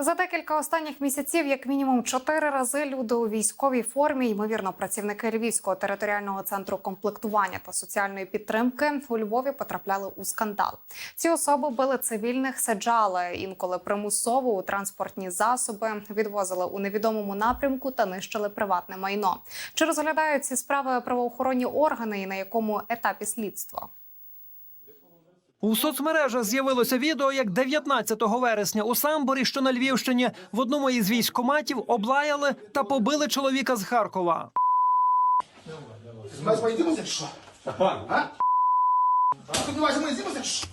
За декілька останніх місяців, як мінімум чотири рази, люди у військовій формі, ймовірно, працівники Львівського територіального центру комплектування та соціальної підтримки у Львові потрапляли у скандал. Ці особи били цивільних, саджали інколи примусово у транспортні засоби, відвозили у невідомому напрямку та нищили приватне майно. Чи розглядають ці справи правоохоронні органи і на якому етапі слідства? У соцмережах з'явилося відео, як 19 вересня у Самборі, що на Львівщині, в одному із військкоматів облаяли та побили чоловіка з Харкова. Ми поїдемося чи що? А? Сподіваюся, ми з'їмося чи що?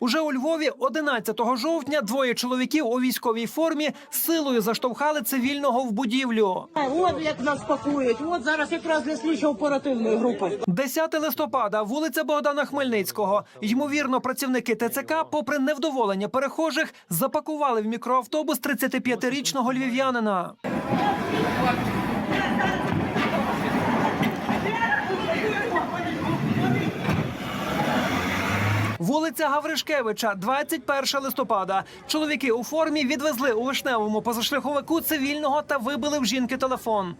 Уже у Львові 11 жовтня двоє чоловіків у військовій формі силою заштовхали цивільного в будівлю. От як нас пакують. От зараз якраз для слідчо оперативної групи. 10 листопада, вулиця Богдана Хмельницького. Ймовірно, працівники ТЦК, попри невдоволення перехожих, запакували в мікроавтобус 35-річного львів'янина. Вулиця Гавришкевича, 21 листопада. Чоловіки у формі відвезли у вишневому позашляховику цивільного та вибили в жінки телефон.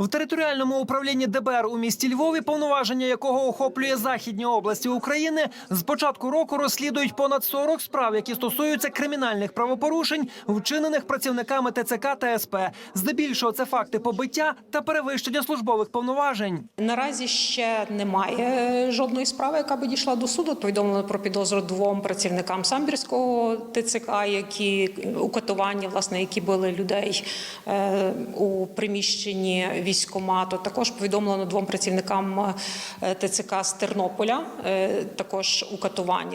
В територіальному управлінні ДБР у місті Львові, повноваження якого охоплює західні області України, з початку року розслідують понад 40 справ, які стосуються кримінальних правопорушень, вчинених працівниками ТЦК та СП. Здебільшого це факти побиття та перевищення службових повноважень. Наразі ще немає жодної справи, яка би дійшла до суду. Повідомлено про підозру двом працівникам самбірського ТЦК, які у катуванні, власне, які били людей е, у приміщенні військкомату. Також повідомлено двом працівникам е, ТЦК з Тернополя, е, також у катуванні.